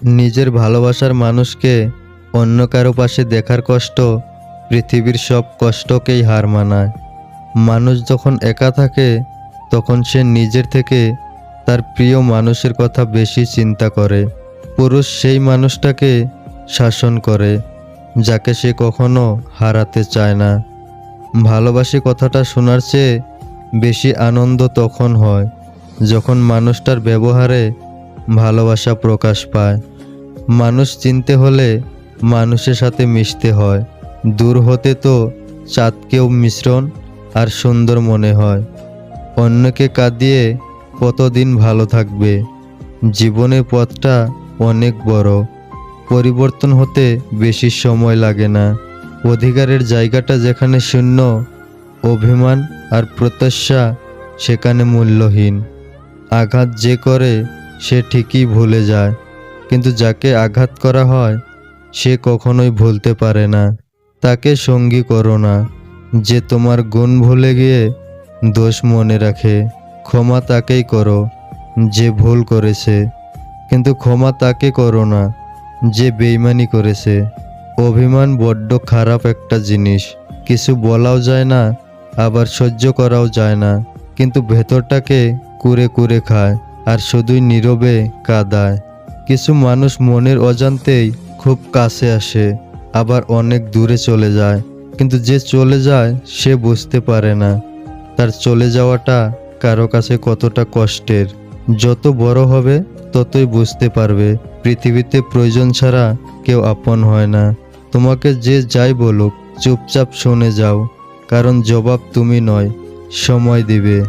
নিজের ভালোবাসার মানুষকে অন্য কারও পাশে দেখার কষ্ট পৃথিবীর সব কষ্টকেই হার মানায়। মানুষ যখন একা থাকে, তখন সে নিজের থেকে তার প্রিয় মানুষের কথা বেশি চিন্তা করে। পুরুষ সেই মানুষটাকে শাসন করে, যাকে সে কখনো হারাতে চায় না। ভালোবাসি কথাটা শোনার চেয়ে বেশি আনন্দ তখন হয়, যখন মানুষটার ব্যবহারে ভালোবাসা প্রকাশ পায়। মানুষ চিনতে হলে মানুষের সাথে মিশতে হয়। দূর হতে তো চাঁদকেও মিশ্রণ আর সুন্দর মনে হয়। অন্যকে কাঁদিয়ে কতদিন ভালো থাকবে? জীবনের পথটা অনেক বড়। পরিবর্তন হতে বেশি সময় লাগে না। অধিকারের জায়গাটা যেখানে শূন্য, অভিমান আর প্রত্যাশা সেখানে মূল্যহীন। আঘাত যে করে সে ঠিকই ভুলে যায়, কিন্তু যাকে আঘাত করা হয়, সে কখনোই ভুলতে পারে না। তাকে সঙ্গী করো না, যে তোমার গুণ ভুলে গিয়ে দোষ মনে রাখে। ক্ষমা তাকেই করো, যে ভুল করেছে। কিন্তু ক্ষমা তাকে করো না, যে বেইমানি করেছে। অভিমান বড্ড খারাপ একটা জিনিস। কিছু বলাও যায় না, আবার সহ্য করাও যায় না, কিন্তু ভেতরটাকে কুরে কুরে খায়। আর শুধুই নীরবে কাদায়। কিছু মানুষ মনের অজান্তেই খুব কাছে আসে, আবার অনেক দূরে চলে যায়। কিন্তু যে চলে যায়, সে বুঝতে পারে না। তার চলে যাওয়াটা কারও কাছে কতটা কষ্টের। যত বড় হবে, ততই বুঝতে পারবে, পৃথিবীতে প্রয়োজন ছাড়া কেউ আপন হয় না। তোমাকে যে যাই বলুক, চুপচাপ শুনে যাও, কারণ জবাব তুমি নয়, সময় দিবে।